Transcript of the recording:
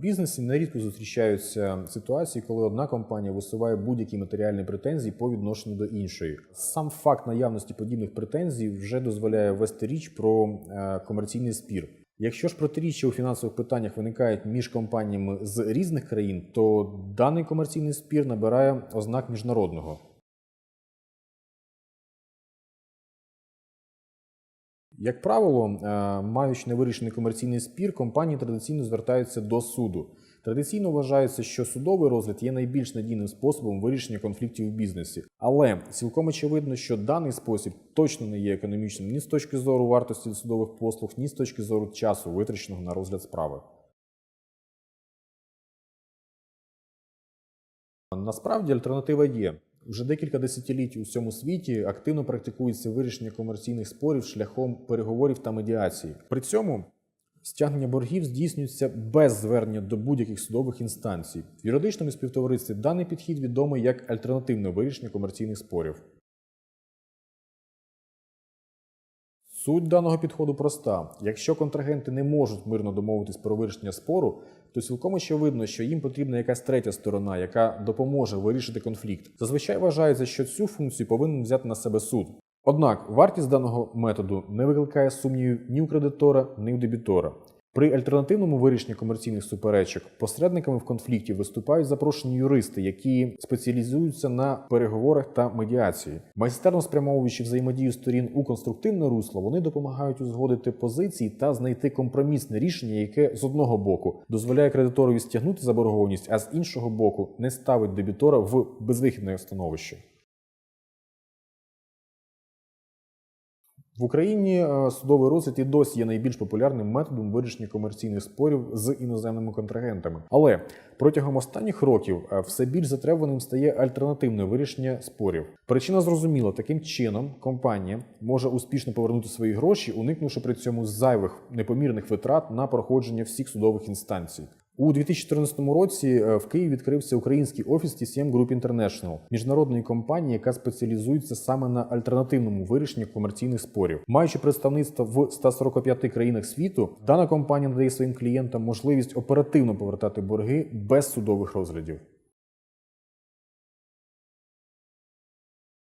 бізнесі нерідко зустрічаються ситуації, коли одна компанія висуває будь-які матеріальні претензії по відношенню до іншої. Сам факт наявності подібних претензій вже дозволяє вести річ про е, комерційний спір. Якщо ж протиріччя у фінансових питаннях виникають між компаніями з різних країн, то даний комерційний спір набирає ознак міжнародного. Як правило, е, маючи невирішений комерційний спір, компанії традиційно звертаються до суду. Традиційно вважається, що судовий розгляд є найбільш надійним способом вирішення конфліктів у бізнесі. Але цілком очевидно, що даний спосіб точно не є економічним ні з точки зору вартості судових послуг, ні з точки зору часу, витраченого на розгляд справи. Насправді альтернатива є. Вже декілька десятиліть у всьому світі активно практикується вирішення комерційних спорів шляхом переговорів та медіації. При цьому стягнення боргів здійснюється без звернення до будь-яких судових інстанцій. В юридичному співтоваристві даний підхід відомий як альтернативне вирішення комерційних спорів. Суть даного підходу проста: якщо контрагенти не можуть мирно домовитись про вирішення спору, то цілком очевидно, що їм потрібна якась третя сторона, яка допоможе вирішити конфлікт. Зазвичай вважається, що цю функцію повинен взяти на себе суд. Однак вартість даного методу не викликає сумнівів ні у кредитора, ні у дебітора. При альтернативному вирішенні комерційних суперечок посередниками в конфлікті виступають запрошені юристи, які спеціалізуються на переговорах та медіації. Майстерно спрямовуючи взаємодію сторін у конструктивне русло, вони допомагають узгодити позиції та знайти компромісне рішення, яке з одного боку дозволяє кредиторові стягнути заборгованість, а з іншого боку не ставить дебітора в безвихідне становище. В Україні е, судовий розгляд і досі є найбільш популярним методом вирішення комерційних спорів з іноземними контрагентами. Але протягом останніх років е, все більш затребуваним стає альтернативне вирішення спорів. Причина зрозуміла, таким чином компанія може успішно повернути свої гроші, уникнувши при цьому зайвих непомірних витрат на проходження всіх судових інстанцій. У 2014 році е, в Києві відкрився український офіс TCM Group International, міжнародної компанії, яка спеціалізується саме на альтернативному вирішенні комерційних спорів. Маючи представництво в 145 країнах світу, дана компанія надає своїм клієнтам можливість оперативно повертати борги без судових розглядів.